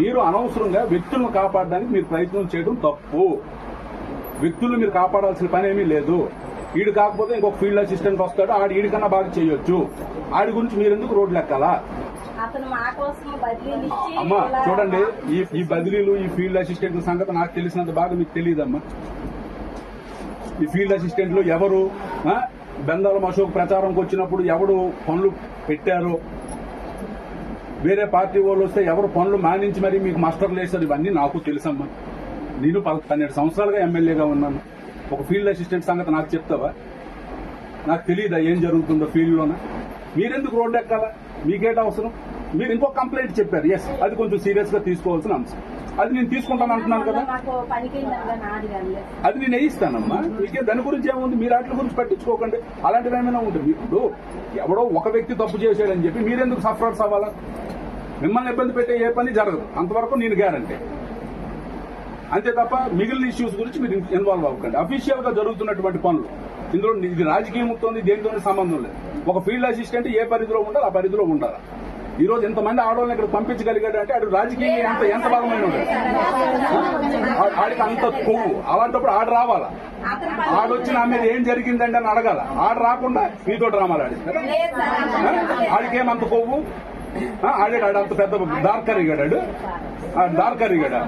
మీరు అనవసరంగా వ్యక్తులను కాపాడడానికి మీరు ప్రయత్నం చేయడం తప్పు. వ్యక్తులను మీరు కాపాడాల్సిన పని ఏమీ లేదు. ఈడు కాకపోతే ఇంకొక ఫీల్డ్ అసిస్టెంట్ వస్తాడు ఆడు ఈడికన్నా బాగా చేయొచ్చు. ఆడి గురించి మీరు ఎందుకు రోడ్లు ఎక్కాలా? అమ్మా చూడండి ఈ ఈ బదిలీలు ఈ ఫీల్డ్ అసిస్టెంట్ సంగతి నాకు తెలిసినంత బాగా మీకు తెలియదమ్మా. ఈ ఫీల్డ్ అసిస్టెంట్లు ఎవరు? బెందాలం అశోక్ ప్రచారంకి వచ్చినప్పుడు ఎవడు పనులు పెట్టారు? వేరే పార్టీ వాళ్ళు వస్తే ఎవరు పనులు మానించి మరి మీకు మాస్టర్లు వేశారు? ఇవన్నీ నాకు తెలుసమ్మా. నేను పన్నెండు సంవత్సరాలుగా ఎమ్మెల్యేగా ఉన్నాను. ఒక ఫీల్డ్ అసిస్టెంట్ సంగతి నాకు చెప్తావా? నాకు తెలియదా ఏం జరుగుతుందో ఫీల్డ్ లోన మీరెందుకు రోడ్డు ఎక్కాలా? మీకేట అవసరం? మీరు ఇంకో కంప్లైంట్ చెప్పారు. ఎస్ అది కొంచెం సీరియస్గా తీసుకోవాల్సిన అంశం. అది నేను తీసుకుంటాను అంటున్నాను కదా. అది నేను వేయిస్తానమ్మా. మీకే దాని గురించి ఏముంది మీరు వాటి గురించి పట్టించుకోకండి. అలాంటివి ఏమైనా ఉంటుంది ఇప్పుడు ఎవడో ఒక వ్యక్తి తప్పు చేశాడని చెప్పి మీరెందుకు సఫరర్స్ అవ్వాలా? మిమ్మల్ని ఇబ్బంది పెట్టే ఏ పని జరగదు. అంతవరకు నేను గ్యారంటీ అంతే తప్ప మిగిలిన ఇష్యూస్ గురించి మీరు ఇన్వాల్వ్ అవ్వకండి. అఫీషియల్గా జరుగుతున్నటువంటి పనులు. ఇందులో ఇది రాజకీయంతో దేనితోని సంబంధం లేదు. ఒక ఫీల్డ్ అసిస్టెంట్ ఏ పరిధిలో ఉండాలి ఆ పరిధిలో ఉండాలి. ఈ రోజు ఎంతమంది ఆడవాళ్ళని ఇక్కడ పంపించగలిగాడు అంటే ఆడు రాజకీయంగా ఎంత ఎంత ఆ- ఆడికి అంత కొవ్వు. అలాంటప్పుడు ఆడ రావాలా? ఆడొచ్చి నా మీద ఏం జరిగిందండి అని అడగాల. ఆడ రాకుండా మీతో డ్రామాలు ఆడిస్తారా ఆడికేమంత కొవ్వు? ఆడాడు ఆడు అంత పెద్ద డార్కర్ ఇగాడాడు డార్కర్ ఇగాడా